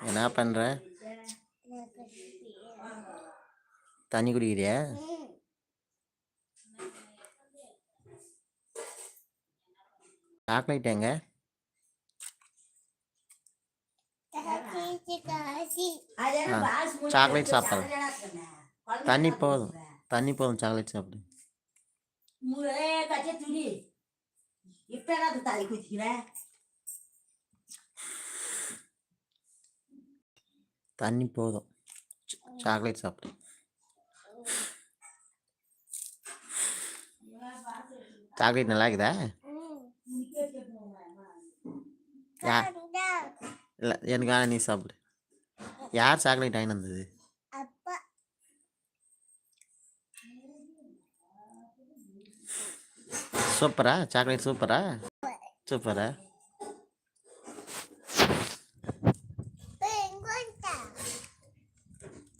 என்ன பண்ணுற தண்ணி குடிக்கிறியா? சாக்லேட் எங்க? சாக்லேட் சாப்பிட்றேன் தண்ணி போதும். தண்ணி போதும் சாக்லேட் சாப்பிடு. இப்ப தண்ணி போதும். சாக்லேட் சாப்பிடு. சாக்லேட் நல்லா இருக்குதா? யார் இல்லை எனக்கு வேணாம் நீ சாப்பிடு. யார் சாக்லேட் வாங்கி வந்தது? சூப்பரா? சாக்லேட் சூப்பரா? சூப்பரா?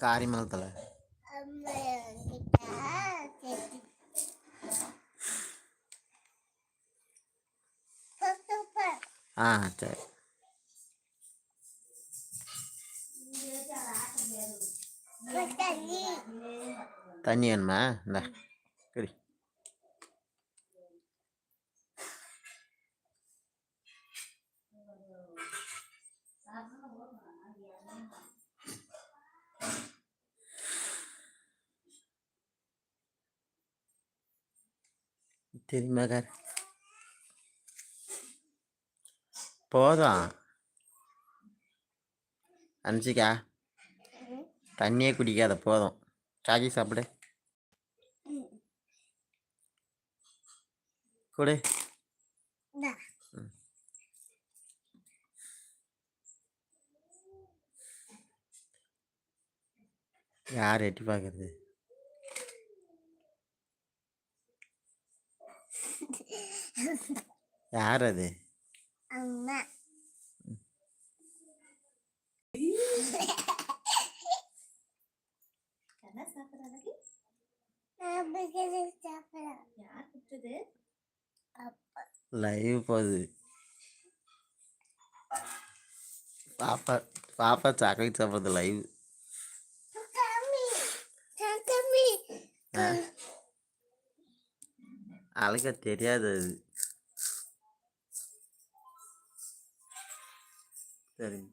காரிமலத்தில் அம்மா கிட்ட சூப்பர் ஆ சரி தண்ணி தண்ணி வேணுமா இந்த குடி தெரியுமா கார் போதும். அனுச்சிக்கா. தண்ணியே குடிக்காத போதும். சாக்கி சாப்பிடு. கொடு. யார் எட்டி பார்க்கறது யார் அது அம்மா லைவ் போகுது பாப்பா பாப்பா சாக்லேட் சாப்பிட்றது லைவ் அழைக்க தெரியாது அது. சரிங்க.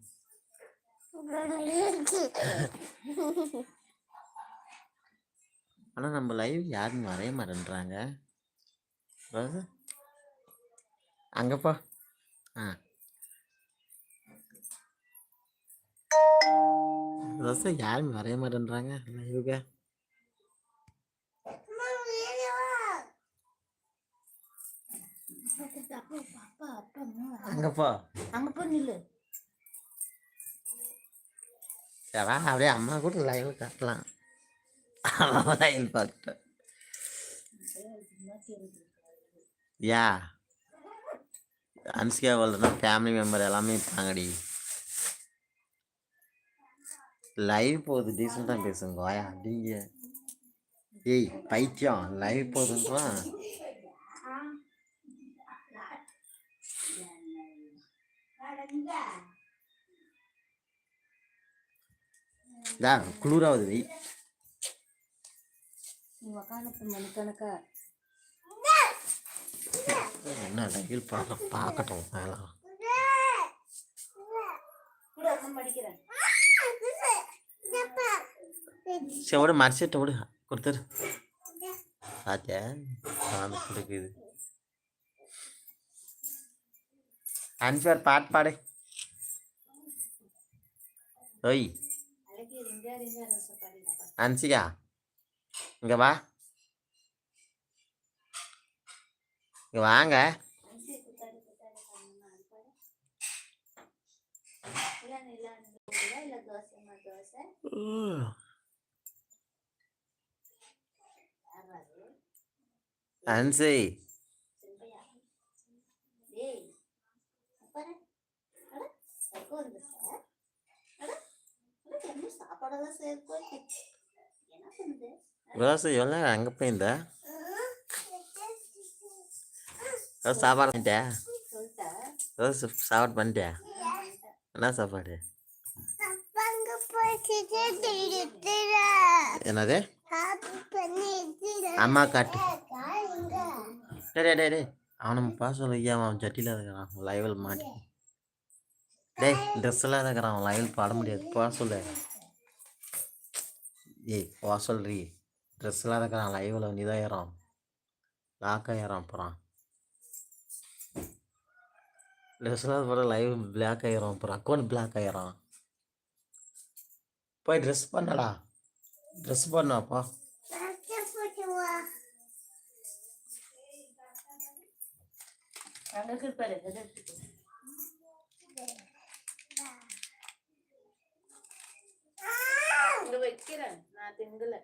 ஆனால் நம்ம லைவ் யாரும் வரைய மாட்டேன்றாங்க. அதாவது அங்கப்பா ஆ. ரோசா யாரும் வரைய மாட்டேன்றாங்க லைவுக்கு அப்பா அப்பா அப்பா அம்மா. அங்கே போ அங்க போய் நில்லு. சரி அப்படியே அம்மா கூட லைவ் காட்டலாம். லைவ் பார்த்துட்டேன் யா. அன்சிகா வளர்னா ஃபேமிலி மெம்பர் எல்லாமே இருப்பாங்கடி. லைவ் போகுது டீசெண்டாக பேசுங்க வாயா அப்படிங்க ஏய் பைத்தியம் லைவ் போகுதுன்றான் நீ உக்காந்து மணிக்கணக்கா என்ன லைவ் பார்க்க பார்க்கட்டும் அதெல்லாம் கூட உட்காந்து படிக்கிறேன் சரி விட மறைச்சிட்ட விடு. கொடுத்துரு சாந்து கொடுக்குது அன்சார் பாட்டு பாடு ஓய் அன்சிகா இங்க வா. இங்க வாங்க. அரிசி குத்தாடி குத்தாடி பண்ணணும் அது பாடு இல்லை இல்லை இல்லை தோசைமா தோசை யாராவது அன்சி செம்பையா டேய் பாரு அட வந்து சார் என்ன பண்ணுது எவ்வளோ அங்கே போயிருந்தா ரோஸ் சாப்பாடு பண்ணிட்டியா ரோஸ் சாப்பாடு பண்ணிட்டியா என்ன சாப்பாடு? என்னது? அம்மா காட்டு. டே டே டே அவனை பாசம் ஐயா அவன் ஜட்டியில் இருக்கிறான் லைவில் மாட்டி. டேய் ட்ரெஸ் எல்லாம் இருக்கிறான் அவன் லைவில் பாட முடியாது. போக சொல்லு. ஏய் போக சொல்றி. ட்ரெஸ் எல்லாம் இருக்கிறான் லைவில் நீ தான் ஏறான் லாக் ஏறான் அப்புறம் ட்ரெஸ் எல்லாம் போட லைவ் பிளாக் ஆகிரும் அப்புறம் அக்கௌண்ட் பிளாக் ஆயிரும் போய் ட்ரெஸ் பண்ணடா. ட்ரெஸ் பண்ணுவாப்பா அங்கே வைக்கிறேன் நான் திங்கல.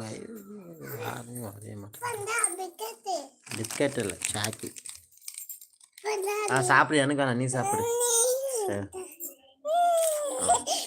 லைவ் யாரும் அதே மாட்டேன் பண்டா பிக்கத்து பிஸ்கட் இல்லை சாக்கி. பண்டா ஆ சாப்பிடு எனக்கு வேணாம் நீ சாப்பிடு. சரி. நீ